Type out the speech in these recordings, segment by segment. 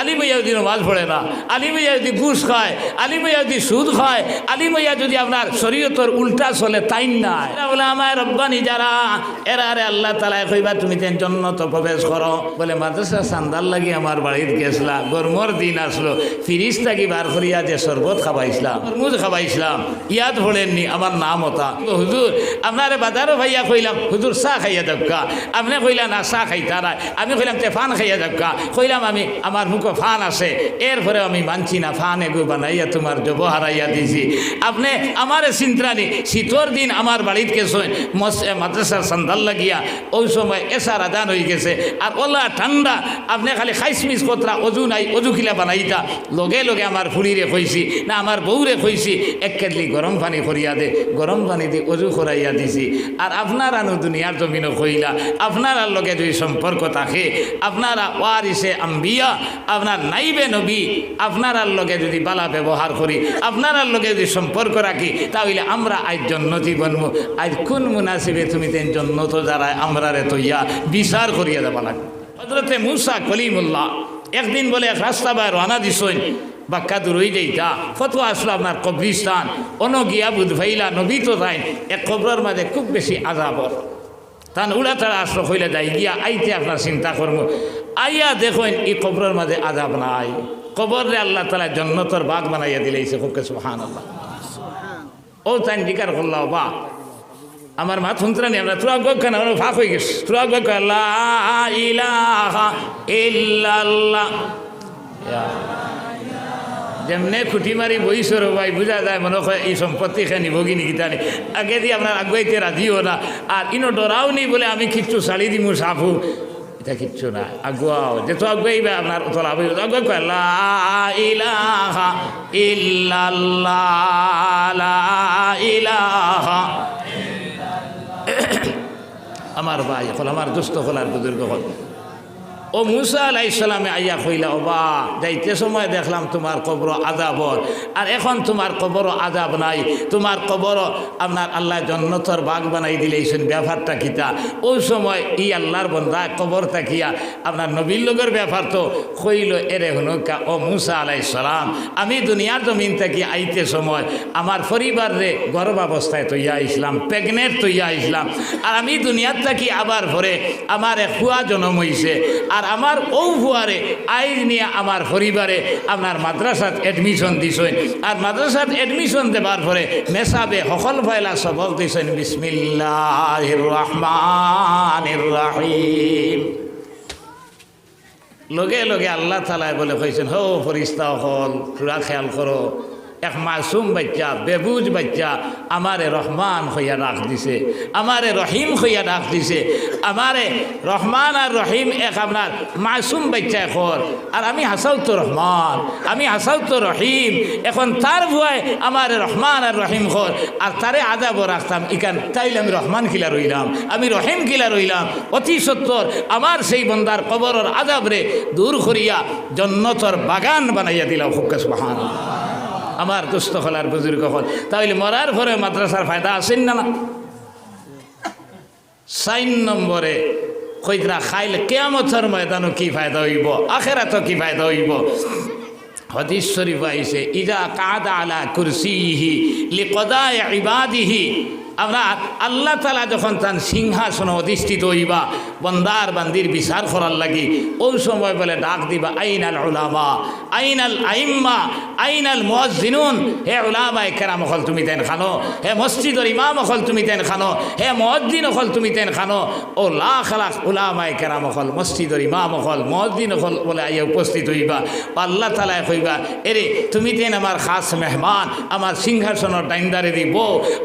আলী ভাইয়া যদি নমাজ পড়ে না, আলী ভাইয়া যদি ঘুষ খায়, আলী ভাইয়া যদি সুদ খায়, আলী ভাইয়া যদি আপনার শরীয়তর উল্টা চলে, তাই না? বলে আমার রব্বানি যারা, এরা আরে আল্লাহ তালা কইবা তুমি তেন জন্নত প্রবেশ করো। বলে মাদ্রাসা সান্দাল লাগি আমার বাড়ির গেছলা, গরমর দিন আসলো ফিরিস থাকি বার করিয়া যে শরবত খাবাইছিলাম, তরমুজ খাবাইছিলাম, ইয়াদ ভোলেননি, আমার নাম হতা হুজুর, আপনারে বাজারও ভাইয়া কইলাম, হুজুর চাহ খাইয়া দবকা আপনি কইলা, না চাহ খাইতারা আমি কইলাম, তে ফান খাইয়া দবকা কইলাম, আমি, আমার মুখে ফান আছে এরপরে আমি মানছি না, ফান এগু বানাইয়া তোমার জব হারাইয়া দিছি। আপনি আমার চিন্তানি শীতর দিন আমার বাড়িতে গেছেন মাদ্রাসার সন্ধান লাগিয়া, ওই সময় এসার আদান হয়ে গেছে। আর ওলা ঠান্ডা, আপনি খালি খাইসমিস কতরা, অজু নাই, অজু বানাইতা। লগে লগে আমার ফুড়িরে কইছি না আমার বউরে কইছি এক কেটলি গরম পানি করিয়া দে, গরম পানি দিয়ে অজু করাইয়া দিছি। আর আপনার আনু দুনিয়ার জমিনও কইলা আপনার লগে যদি সম্পর্ক থাকে, আপনারা ওয়ারিসে আম্বিয়া আপনার নাইবে নবী আপনার আর লগে যদি বালা ব্যবহার করি আপনার আর লগে যদি সম্পর্ক রাখি, তাহলে আমরা আজ জন্নতি বনবো আজ কোন মুনাসিবে তুমি তেন জন্নত যারা আমরা রে তৈয়া, বিচার করিয়া যাবা লাগবে। হজরতে মুসা কলিমুল্লাহ একদিন বলে, এক রাস্তা বা রানা দিছইন বাক্কা দূরই যাইতা, ফতোয়া আসলো আপনার কবরিস্তান অন গিয়া বুধ ভাইলা নবী তো তাই এক কবরের মাঝে খুব বেশি আজাবর তান উড়া তারা আসলো, হইলে যাই, গিয়া আইতে আপনার চিন্তা করব আইয়া দেখুন, এই কবরের মাঝে আজাব নাই। কবরে আল্লাহ তালা জন্নতর বাঘ বানাইয়া দিলেছে খুব সুহান আল্লাহ ও তাই জিকার করল্লা বা আমার মা শুনতে আমরা তুরা গক্ষণ আমার ফাঁক হয়ে গেছে। তুরা গক্ষ আল্লাহ ইলাহা ইল্লাল্লাহ। যেমনে খুঁটি মারি বইসর ভাই বুঝা যায় মনে হয় এই সম্পত্তি খানি ভগিনি গীতা নেই আগে দিয়ে আপনার আগুয়াইতে রাজিও না। আর ইনো ডরাও নেই বলে আমি কিচ্ছু শাড়ি দিমু সাফু এটা কিচ্ছু না আগুয়াও যেহেতু আগুয়াইবে আপনার তোলা আগুয়া কয়, লা ইলাহা ইল্লাল্লাহ ইলাহা আমার ভাই হল আমার দুস্থ হলার বুজুর্গ হল ও মুসা আলাইসালামে আইয়া কইলা ওবা যাইতে সময় দেখলাম তোমার কবর আজাবর আর এখন তোমার কবর আজাব নাই। তোমার কবর আপনার আল্লাহ জন্নতর বাগ বানাই দিলেইছেন। ব্যাপারটা কিতা? ওই সময় ই আল্লাহর বন্ধা কবর তাকিয়া আপনার নবীর লোকের ব্যাপার তো কইল, এরে হনুকা, ও মুসা আলাইসালাম আমি দুনিয়ার জমিন থেকে, আইতে সময় আমার পরিবার রে গর্ভ অবস্থায় তৈয়া ইসলাম প্রেগনেন্ট তৈয়া ইসলাম আর আমি দুনিয়ার থাকি, আবার ভরে আমার এক হুয়া জন্ম হইছে। আর আমার ও হুয়ারে আইজ নিয়ে আমার পরিবারে আপনার মাদ্রাসাত এডমিশন দিছেন। আর মাদ্রাসাত এডমিশন দেবার পরে মেসাবে সকল ফয়লা সবক দিছেন বিসমিল্লাহ রহমান রাহিম। লগে লগে আল্লাহ তালায় বলে কইছেন, হো ফরিস্তা হল পুরা খেয়াল করো। এক মাসুম বাচ্চা, বেবুজ বাচ্চা আমারে রহমান হইয়া ডাক দিছে, আমারে রহিম হইয়া ডাক দিছে, আমারে রহমান আর রহিম এক আপনার মাসুম বাচ্চা এখন। আর আমি হাসাও তো রহমান, আমি হাসাও তো রহিম, এখন তার ভুয়ায় আমার রহমান আর রহিম খর আর তারে আজাবও রাখতাম, ইকান তাইলে আমি রহমান কিলা রইলাম, আমি রহিম কিলা রইলাম। অতি সত্তর, আমার সেই বন্দার কবরের আজাবরে দূর করিয়া জন্নতর বাগান বানাইয়া দিলাম হুকাস বাহান আমার দুস্ত খোলার বুজুর্গ হল। তাহলে মরার পরে মাদ্রাসার ফায়দা আসেন না না? সাইন নম্বরে কইতরা খাইলে, কেয়ামতর ময়দানও কি ফায়দা হইব? আখেরাত কি ফায়দা হইব? হদিস শরীফ আইছে ইজা কাদা আলা কুরসিহি লিকদায় ইবাদিহি। আমরা আল্লাহ তালা যখন তার সিংহাসন অধিষ্ঠিত হইবা, বন্দার বান্দির বিচার করার লাগি, ওই সময় বলে ডাক দিবা আইন আল উলামা আইন আল আইম্মা আইন আল মসজিনুন হে উলামা কেরাম অকল তুমি তেন খানো, হে মসজিদর ইমাম অকল তুমি তেন খানো, হে মসজিদ অকল তুমি তেন খানো। ও লাখ লাখ উলামা কেরাম অকল, মসজিদর ইমাম অকল মসজিদ অকল বলে আইয়া উপস্থিত হইবা। আল্লাহ তালায় কইবা, এরে, তুমি তেন আমার খাস মেহমান, আমার সিংহাসনের ডাইন্দারে দিব,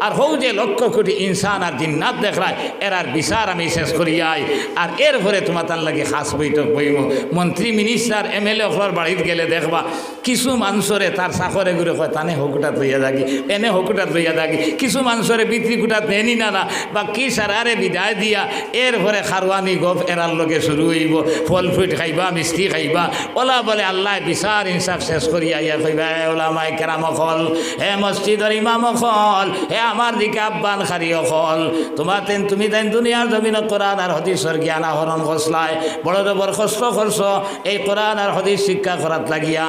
আর হৌ যে লক্ষ কোটি ইনসান আর জিন্নাত দেখলায় এরার বিচার আমি শেষ করি আই। আর এর ভরে তোমার তার লাগে খাস বৈঠক বইব মন্ত্রী মিনিস্টার এম এল এ অফর বাড়িতে গেলে দেখবা, কিছু মানুষরে তার চাকরে ঘুরে কয়, তানে হকুটা তৈয়া থাকি এনে হকুটা তৈয়া থাকি কিছু মানুষরে বিক্রি কুটা দেনি না না বা কি সারারে বিদায় দিয়া এর ভরে খারওয়ানি গপ এরার লগে শুরু হইব। ফল ফুট খাইবা, মিষ্টি খাইবা। ওলা বলে আল্লাহ বিচার ইনসাফ শেষ করি আইয়া কইবা, "এ ওলামাই কেরাম হে মসজিদর ইমাম অকল হে আমার দিকে আব্বান খারি অকল তোমার তেন, তুমি তেন দুনিয়ার জমিন কোরআন আর হদিস শরীয়তর জ্ঞান আহরণ খসলায় বড় বড় কষ্ট করছ এই কোরআন আর হদিস শিক্ষা করাত লাগিয়া।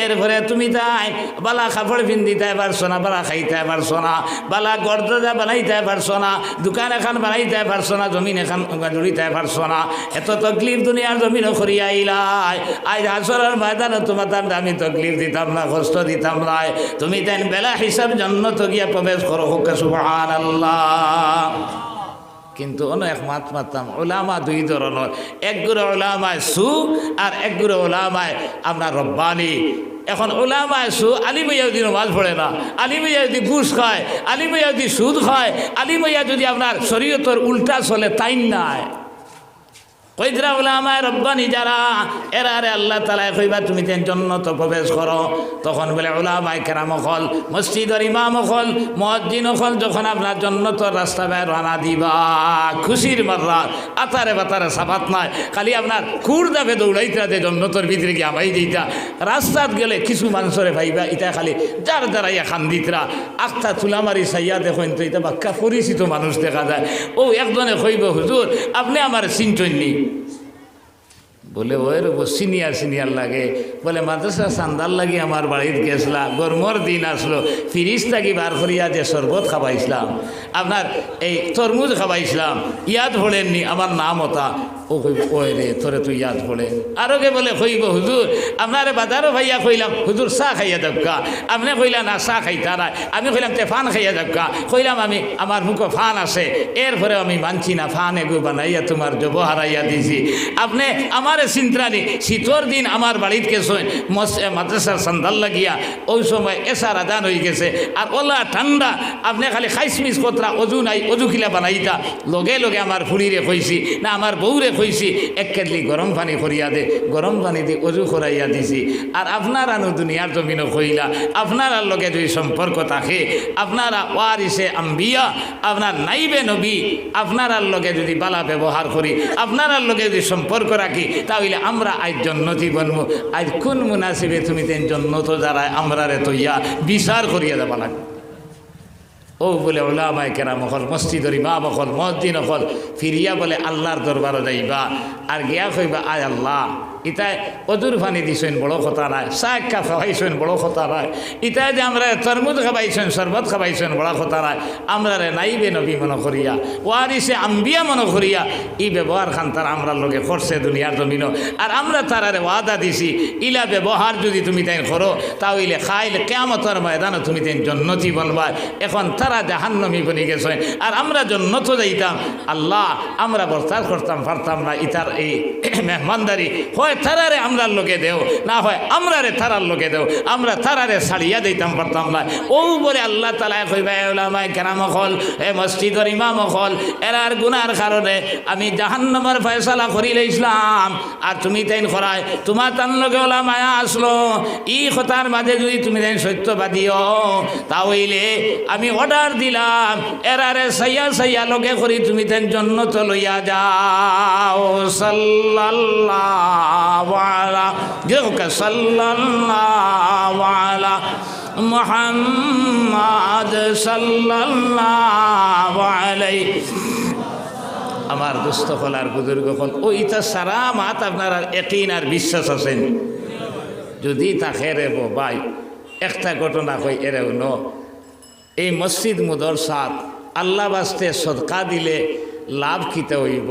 এরপরে তুমি তাই, বালা কাপড় পিন্দিতে পারছ না, বালা খাইতে পারছ না, বালা গড়দা বানাইতে পারছ না, দোকান এখন বানাইতে পারছ না, জমিন এখন জুড়িতে পারছ না। এত তকলিফ দুনিয়ার জমিনও করিয়া আইলাই আজ আসরের ময়দানে তোমার তার আমি তকলিফ দিতাম না, কষ্ট দিতাম না তুমি তেন বেলা হিসাব জন্য তো গিয়া প্রবেশ করো হোক সুবহান আল্লাহ। কিন্তু এক মাত মাতাম ওলামা দুই ধরনের। একগুলো ওলামায় সু আর একগুলো ওলামায় আপনার রব্বানি। এখন ওলামায় সু আলিমাইয়া যদি নমাজ পড়ে না। আলিমাইয়া যদি ঘুষ খায়। আলিমাইয়া যদি সুদ খায়। আলিমাইয়া যদি আপনার শরীয়তর উল্টা চলে, তাই নাই। কইদরা এরা আল্লাহ কইবা তুমি তেন তখন মসজিদর ইমাম যখন আপনার জন্নতর রাস্তা বের রানা দিবা। খুশির মাররা, আতারে বাতারে সাফাত নাই, খালি আপনার খুর দাবে দৌড়াইতে জন্নতর ভিতরে গিয়ে আমাই দিতা রাস্তাত গেলে কিছু মানুষরে ভাইবা ইটা খালি যার দ্বারাইয়া খান দিতরা আখটা তুলামারি সাইয়া দেখেন তো এটা বাক্কা পরিচিত মানুষ দেখা যায়। ও একজনে কইব, হুজুর, আপনি আমার চিনচন্নি বলে, ওই রব, সিনিয়র সিনিয়র লাগে। বলে, মাদ্রাসা সান্দাল লাগি আমার বাড়িতে গেছিলাম গরমর দিন আসলো। ফিরিজ থাকি বার করিয়া যে শরবত খাবাইছিলাম। আপনার এই তরমুজ খাবাইছিলাম, ইয়াদ ভোলেননি আমার নাম ওটা। ও কইব ওই তোরে তুই ইয়াদ ভোলেন আরও কে বলে কইব হুজুর আপনারে বাজারও ভাইয়া কইলাম হুজুর চাহ খাইয়া যাবকা আপনি কইলা, না, চাহ খাইতা নাই। আমি কইলাম, তে, ফান খাইয়া যাবকা কইলাম, আমি আমার মুখে ফান আছে। এরপরে আমি মানছি না, ফান এগু বানাইয়া তোমার জব হারাইয়া দিছি। আপনি আমার চিন্তানি শীতর দিন আমার বাড়িতে গেছেন মাদ্রাসার সন্ধান লাগিয়া, ওই সময় এসার আদান হয়ে গেছে। আর ওলা ঠান্ডা আপনি খালি খাইসমিস কতরা অজু নাই অজু বানাইতা। লগে লগে আমার ফুড়িরে কইছি না আমার বউরে কইছি এক কেটলি গরম পানি করিয়া দে গরম পানি দিয়ে অজু করাইয়া দিছি। আর আপনার আনু দুনিয়ার জমিনও কইলা আপনার লগে যদি সম্পর্ক থাকে আপনারা ওয়ারিসে আম্বিয়া আপনার নাইবে নবী আপনার লগে যদি বালা ব্যবহার করি আপনার লগে যদি সম্পর্ক রাখি তাহলে আমরা আজ জন্নতি বনবো আজ কোন মুনাসিবে তুমি তেন জন্নত যারা আমরা রে তৈয়া বিচার করিয়া যাবা লাগবে। ও বলে ওলামায় কেরাম হল মসজিদর ইমাম হল মসজিদ হল, ফিরিয়া বলে আল্লাহর দরবার যাইবা। আর গিয়া কইবা, আয় আল্লাহ ইতায় অদূর ফানি দিছেন, বড় কথা নাই। শাক কা খাওয়াইছেন বড় কথা নাই। ইতায় যে আমরা তরমুজ খাবাইছেন, শরবত খাবাইছেন, বড় কথা নাই। আমরা রে নাইবে নবী মনে করিয়া, ওয়ারিসে আম্বিয়া মনে করিয়া, ই ব্যবহার খান তারা আমরা লোকে করছে দুনিয়ার জমিন আর আমরা তারারে ওয়াদা দিছি, ইলা ব্যবহার যদি তুমি তাই করো তাহলে খাইলে কেমতর ময়দানে তুমি তাই জন্নতি বলবা। এখন তারা জাহান্নমি বনে গেছে আর আমরা জন্নত যাইতাম। আল্লাহ, আমরা বরতার করতাম, পারতাম না, ইতার এই মেহমানদারি। হয় তারারে আমরা লোকে দেও। না হয় আমরা রে তারার লোকে দেও। আমরা তারারে ছাড়িয়া দিতাম পারতাম না ও বলে আল্লাহ তালা কইবা ওলামায় কেরাম হল, এ মসজিদর ইমাম হল এরার গুনার কারণে আমি জাহান্নমর ফয়সালা করিলে ইসলাম আর তুমি তাইন করায়, তোমার তান লগে ওলামায়া আসলো। ই কথার মাঝে যদি তুমি তাইন সত্যবাদীও তাহলে আমি অর্ডার দিলাম, এরারে সাইয়া সাইয়া লগে করি তুমি তাইন জন্য তো লইয়া যাও। সাল্লাল্লাহু। আলা যেহুকে সাল্লাল্লাহু আলা মোহাম্মদ সাল্লাল্লাহু আলাইহি আমার দুস্থ হল আর বুজুর্গ হল ও ইটা সারা মাত আপনার আর একইন আর বিশ্বাস আছেন যদি তাকে রে ভাই, একটা ঘটনা কই এরেও ন। এই মসজিদ মুদর সাত আল্লাহ বাস্তে সদকা দিলে লাভ কিতে হইব?